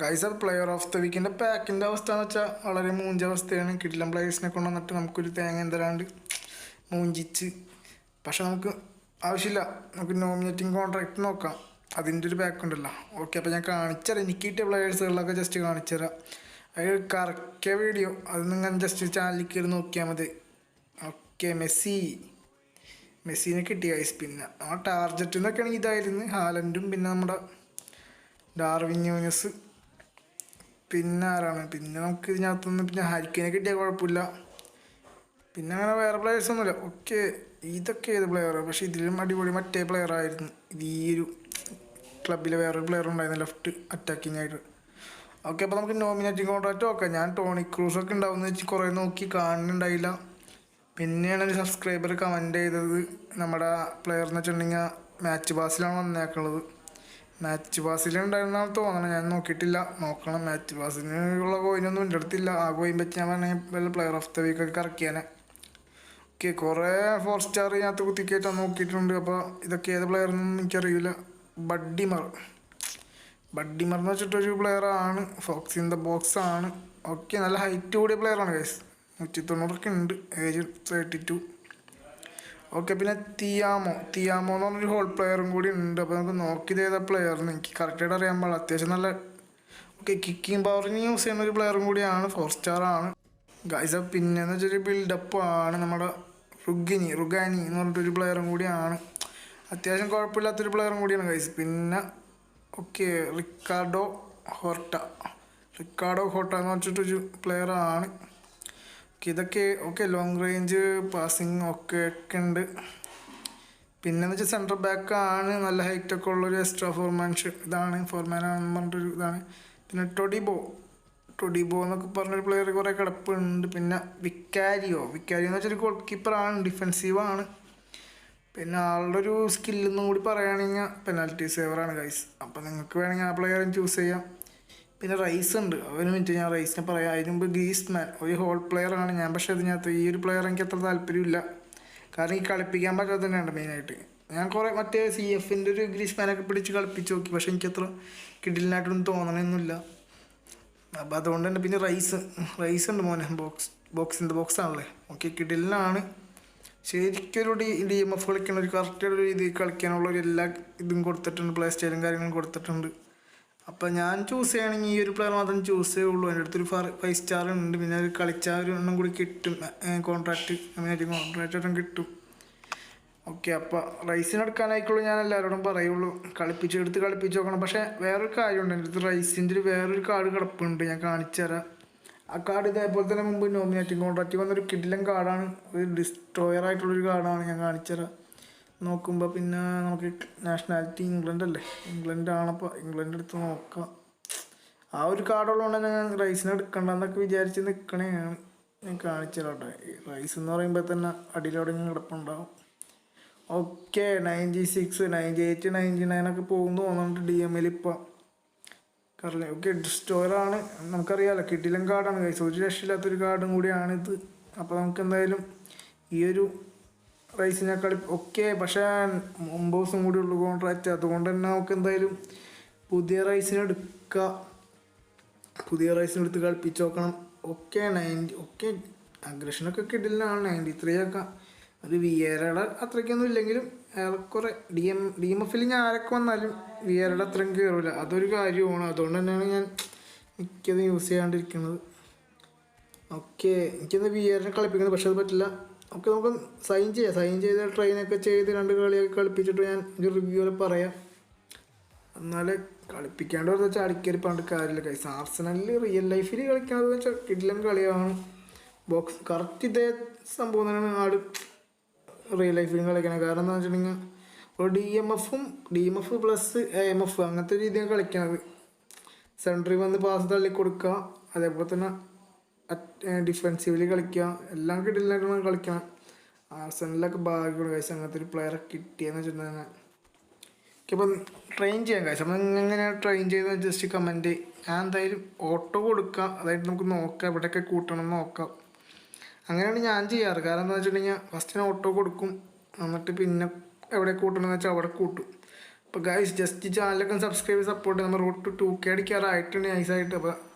Guys player of the വീക്കിന്റെ പാക്കിന്റെ അവസ്ഥ എന്ന് വെച്ചാൽ വളരെ മൂഞ്ച അവസ്ഥയാണ്. കിടിലം പ്ലേയേഴ്സിനെ കൊണ്ടുവന്നിട്ട് നമുക്കൊരു തേങ്ങ എന്തരാണ്ട് മൂഞ്ചിച്ച്. പക്ഷെ നമുക്ക് ആവശ്യമില്ല. നമുക്ക് നോമിനേറ്റിംഗ് കോൺട്രാക്ട് നോക്കാം. അതിന്റെ ഒരു പാക്ക് ഉണ്ടല്ലോ. ഓക്കെ അപ്പോൾ ഞാൻ കാണിച്ചുതരാം എനിക്ക് കിട്ടിയ പ്ലെയേഴ്സുകളിലൊക്കെ ജസ്റ്റ് കാണിച്ചുതരാം അത് കറക്റ്റ് വീഡിയോ അത് നിങ്ങൾ ജസ്റ്റ് ചാനലിൽ കയറി നോക്കിയാൽ മതി. Okay Messi. മെസ്സിനെ കിട്ടി ഗൈസ് പിന്നെ ആ ടാർജറ്റ് എന്നൊക്കെ ഇതായിരുന്നു. ഹാലൻഡും പിന്നെ നമ്മുടെ ഡാർവിൻ ന്യൂനസ്. പിന്നെ ആരാണ്? പിന്നെ നമുക്ക് ഇതിനകത്തുനിന്ന് പിന്നെ ഹരിക്കനെ കിട്ടിയാൽ കുഴപ്പമില്ല. പിന്നെ അങ്ങനെ വേറെ പ്ലെയേഴ്സ് ഒന്നുമില്ല. ഓക്കെ ഇതൊക്കെ ഏത് പ്ലെയർ പക്ഷേ ഇതിലും അടിപൊളി മറ്റേ പ്ലെയർ ആയിരുന്നു. ഇത് ഈ ഒരു ക്ലബിലെ വേറൊരു പ്ലെയർ ഉണ്ടായിരുന്നു ലെഫ്റ്റ് അറ്റാക്കിംഗ് ആയിട്ട്. ഓക്കെ അപ്പോൾ നമുക്ക് നോമിനേറ്റിംഗ് കോൺട്രാക്റ്റ് നോക്കാം. ഞാൻ ടോണി ക്രൂസ് ഒക്കെ ഉണ്ടാവുമെന്ന് വെച്ച് കുറേ നോക്കി കാണുന്നുണ്ടായില്ല. പിന്നെയാണ് ഒരു സബ്സ്ക്രൈബർ കമന്റ് ചെയ്തത്. നമ്മുടെ പ്ലെയർ എന്ന് വെച്ചിട്ടുണ്ടെങ്കിൽ മാച്ച് പാസിലാണ് വന്നേക്കുള്ളത് മാച്ച് പാസിൽ ഉണ്ടായിരുന്നാണ് തോന്നണം ഞാൻ നോക്കിയിട്ടില്ല. നോക്കണം. മാച്ച് പാസിന് ഉള്ള കോയിനൊന്നും എന്റെ അടുത്തില്ല ആ കോയിൻ വെച്ച് ഞാൻ പറഞ്ഞാൽ വല്ല പ്ലെയർ ഓഫ് ദ വീക്ക് ഒക്കെ ഇറക്കിയാനെ ഓക്കെ കുറേ ഫോർ സ്റ്റാർ ഇതിനകത്ത് കുത്തിക്കയറ്റാൻ നോക്കിയിട്ടുണ്ട്. അപ്പോൾ ഇതൊക്കെ ഏത് പ്ലെയർ എന്നൊന്നും എനിക്കറിയില്ല ബഡ്ഡിമർ ബഡ്ഡിമർ എന്ന് വെച്ചിട്ടൊരു പ്ലെയർ ആണ്. ഫോക്സ് ഇൻ ദ ബോക്സ് ആണ്. ഓക്കെ നല്ല ഹൈറ്റ് കൂടിയ പ്ലെയർ ആണ് ഗൈസ് നൂറ്റി തൊണ്ണൂറൊക്കെ ഉണ്ട് ഏജ് തേർട്ടി ടു ഓക്കെ പിന്നെ തിയാമോ തിയാമോ എന്ന് പറഞ്ഞൊരു ഹോൾ പ്ലെയറും കൂടി ഉണ്ട്. അപ്പോൾ നമുക്ക് നോക്കിയത് ഏതാ പ്ലെയറിന് എനിക്ക് കറക്റ്റായിട്ട് അറിയാൻ പാടില്ല. അത്യാവശ്യം നല്ല ഓക്കെ കിക്കിങ് പവറിന് യൂസ് ചെയ്യുന്ന ഒരു പ്ലെയറും കൂടിയാണ്. ഫോർ സ്റ്റാർ ആണ്. ഗൈസ പിന്നെന്ന് വെച്ചൊരു ബിൽഡപ്പ് ആണ് നമ്മുടെ റുഗിനി റുഗാനി എന്ന് പറഞ്ഞിട്ടൊരു പ്ലെയറും കൂടിയാണ്. അത്യാവശ്യം കുഴപ്പമില്ലാത്തൊരു പ്ലെയറും കൂടിയാണ് ഗൈസ് പിന്നെ okay Ricardo Horta Ricardo Horta എന്ന് വെച്ചിട്ടൊരു പ്ലെയറാണ് ഇതൊക്കെ ഓക്കെ ലോങ് റേഞ്ച് പാസിങ് ഒക്കെ ഒക്കെ ഉണ്ട് പിന്നെന്ന് വെച്ചാൽ സെൻട്രൽ ബാക്ക് ആണ് നല്ല ഹൈറ്റ് ഒക്കെ ഉള്ളൊരു എക്സ്ട്രാ ഫോർമാൻഷ് ഇതാണ് ഫോർമാൻ ആണെന്ന് പറഞ്ഞിട്ടൊരു ഇതാണ്. പിന്നെ ടൊഡിബോ ടൊഡിബോ എന്നൊക്കെ പറഞ്ഞൊരു പ്ലെയർ കുറേ കിടപ്പുണ്ട്. പിന്നെ വിക്കാരിയോ വിക്കാരിയോ എന്ന് വെച്ചാൽ ഗോൾ കീപ്പറാണ് ഡിഫെൻസീവാണ് പിന്നെ ആളുടെ ഒരു സ്കില്ലെന്നും കൂടി പറയുകയാണെങ്കിൽ പെനാൽറ്റി സേവറാണ് ഗൈസ് അപ്പോൾ നിങ്ങൾക്ക് വേണമെങ്കിൽ ആ പ്ലെയറും ചൂസ് ചെയ്യാം. പിന്നെ റൈസ് ഉണ്ട്. ഒരു മിനിറ്റ് ഞാൻ റൈസിനെ പറയാം. അതിന് മുമ്പ് ഗ്രീസ്മാൻ ഒരു ഹോൾ പ്ലെയറാണ് ഞാൻ. പക്ഷേ അതിനകത്ത് ഈ ഒരു പ്ലെയർ എനിക്ക് അത്ര താല്പര്യമില്ല കാരണം ഈ കളിപ്പിക്കാൻ പറ്റാത്ത തന്നെയാണ് മെയിനായിട്ട് ഞാൻ കുറേ മറ്റേ സി എഫിന്റെ ഒരു ഗ്രീസ്മാനൊക്കെ പിടിച്ച് കളിപ്പിച്ച് നോക്കി. പക്ഷേ എനിക്കത്ര കിഡിലിനായിട്ടൊന്നും തോന്നണമെന്നില്ല അപ്പോൾ അതുകൊണ്ട് തന്നെ പിന്നെ റൈസ് റൈസ് ഉണ്ട് മോനെ. ബോക്സ് ബോക്സ് ബോക്സിന്റെ ബോക്സ് ആണല്ലേ? ഓക്കെ കിഡിലിനാണ് ശരിക്കൊരു ഡി ഡി എം എഫ് കളിക്കുന്ന ഒരു കറക്റ്റ് ഒരു രീതിയിൽ കളിക്കാനുള്ള ഒരു എല്ലാ ഇതും കൊടുത്തിട്ടുണ്ട്. പ്ലേ സ്റ്റൈലും കാര്യങ്ങളും കൊടുത്തിട്ടുണ്ട്. അപ്പം ഞാൻ ചൂസ് ചെയ്യുകയാണെങ്കിൽ ഈ ഒരു പ്ലെയർ മാത്രം ചൂസ് ചെയ്യുള്ളൂ. എന്റെ അടുത്തൊരു ഫൈവ് സ്റ്റാർ ഉണ്ട്. പിന്നെ ഒരു കളിച്ചാൽ ഒരു എണ്ണം കൂടി കിട്ടും. കോൺട്രാക്റ്റ് അങ്ങനെ കോൺട്രാക്റ്റ് എണ്ണം കിട്ടും. ഓക്കെ അപ്പോൾ റൈസിന് എടുക്കാനായിക്കുള്ളൂ ഞാൻ എല്ലാവരോടും പറയുള്ളൂ. കളിപ്പിച്ച് എടുത്ത് കളിപ്പിച്ച് നോക്കണം. പക്ഷേ വേറൊരു കാര്യമുണ്ട്. എന്റെ അടുത്ത് റൈസിന്റെ ഒരു വേറൊരു കാർഡ് കിടപ്പുണ്ട്. ഞാൻ കാണിച്ചു തരാം. ആ കാർഡ് ഇതേപോലെ തന്നെ മുമ്പ് നോമിനേറ്റിംഗ് കോൺട്രാക്റ്റ് വന്നൊരു കിഡിലം കാർഡാണ് ഒരു ഡിസ്ട്രോയർ ആയിട്ടുള്ളൊരു കാർഡാണ് ഞാൻ കാണിച്ചു തരാം. നോക്കുമ്പോൾ പിന്നെ നമുക്ക് നാഷണാലിറ്റി ഇംഗ്ലണ്ട് അല്ലേ? ഇംഗ്ലണ്ട് ആണപ്പോൾ ഇംഗ്ലണ്ട് എടുത്ത് നോക്കാം. ആ ഒരു കാർഡുള്ളതുകൊണ്ട് ഞാൻ റൈസിനെ എടുക്കണ്ടെന്നൊക്കെ വിചാരിച്ച് നിൽക്കണേ ഞാൻ കാണിച്ചു റൈസ് എന്ന് പറയുമ്പോൾ തന്നെ അടിയിലവിടെ കിടപ്പുണ്ടാവും. Okay ninety six ninety eight ninety nine ഒക്കെ പോകുന്നു തോന്നുന്നുണ്ട് ഡി എമ്മിൽ ഇപ്പം കാരണം ഓക്കെ ഡിസ്റ്റോറാണ് നമുക്കറിയാമല്ലോ കിട്ടിലം കാർഡാണ് കൈസ് ഒരു രക്ഷയില്ലാത്തൊരു കാർഡും കൂടിയാണിത്. അപ്പോൾ നമുക്ക് എന്തായാലും ഈ ഒരു റൈസിനെ ഒക്കെ പക്ഷേ ഒമ്പത് ദിവസം കൂടി ഉള്ളു കോൺട്രാക്റ്റ് അതുകൊണ്ട് തന്നെ നമുക്ക് എന്തായാലും പുതിയ റൈസിനെ എടുക്കുക പുതിയ റൈസിനെടുത്ത് കളിപ്പിച്ച് നോക്കണം. ഓക്കെ നയന്റി ഓക്കെ അഗ്രഷനൊക്കെ കിട്ടില്ലാണ് നയന്റി ത്രീ ഒക്കെ. അത് വിയറയുടെ അത്രയ്ക്കൊന്നും ഇല്ലെങ്കിലും ഏറെക്കുറെ. ഡി എം ഡി എം എഫിൽ ഞാൻ ആരൊക്കെ വന്നാലും വിയറയുടെ അത്രയും കയറില്ല അതൊരു കാര്യമാണ്. അതുകൊണ്ട് തന്നെയാണ് ഞാൻ മിക്കതും യൂസ് ചെയ്യാണ്ടിരിക്കുന്നത്. ഓക്കെ എനിക്കൊന്ന് വിയറിനെ കളിപ്പിക്കുന്നത് പക്ഷേ അത് പറ്റില്ല. ഓക്കെ നമുക്ക് സൈൻ ചെയ്യാം. സൈൻ ചെയ്ത ട്രെയിനൊക്കെ ചെയ്ത് രണ്ട് കളിയൊക്കെ കളിപ്പിച്ചിട്ട് ഞാൻ ഒരു റിവ്യൂവിൽ പറയാം. എന്നാലേ കളിപ്പിക്കാണ്ട് വെച്ചാൽ ചാടിക്കറി പണ്ട് കാര്യമില്ല കൈസ് സാർസണലിൽ റിയൽ ലൈഫിൽ കളിക്കാതെ വെച്ചാൽ കിഡിലൻ കളിയാണ്. ബോക്സ് കറക്റ്റ് ഇതേ സംഭവം തന്നെയാണ് ആട് റിയൽ ലൈഫിലും കളിക്കണം. കാരണം എന്താ വെച്ചിട്ടുണ്ടെങ്കിൽ ഒരു ഡി എം എഫും D M F plus A M F അങ്ങനത്തെ രീതിയാണ് കളിക്കണത്. സെൻട്രി വന്ന് പാസ് തള്ളി കൊടുക്കുക അതേപോലെ തന്നെ ഡിഫെൻസീവിൽ കളിക്കുക എല്ലാം കിട്ടില്ലായിട്ട് കളിക്കണം ആർസണലിലൊക്കെ ഭാഗ്യമാണ് കഴിച്ച അങ്ങനത്തെ ഒരു പ്ലെയറെ കിട്ടിയെന്ന് വെച്ചിട്ടുണ്ടെങ്കിൽ ഇപ്പം ട്രെയിൻ ചെയ്യാൻ കഴിച്ചു അപ്പം എങ്ങനെ ട്രെയിൻ ചെയ്ത് ജസ്റ്റ് കമന്റ് ഞാൻ എന്തായാലും ഓട്ടോ കൊടുക്കാം. അതായത് നമുക്ക് നോക്കാം. എവിടെയൊക്കെ കൂട്ടണം നോക്കാം. അങ്ങനെയാണ് ഞാൻ ചെയ്യാറ്. കാരണം എന്താ വെച്ചിട്ടുണ്ടെങ്കിൽ ഫസ്റ്റ് ഞാൻ ഓട്ടോ കൊടുക്കും. എന്നിട്ട് പിന്നെ എവിടെ കൂട്ടണം എന്ന് വെച്ചാൽ അവിടെ കൂട്ടും. അപ്പോൾ ഗൈസ് ജസ്റ്റ് ചാനലൊക്കെ സബ്സ്ക്രൈബ് സപ്പോർട്ട് നമ്മൾ റോഡ് ടു ടു കെ അടിക്കാറായിട്ടുണ്ട്. നൈസായിട്ട് അപ്പോൾ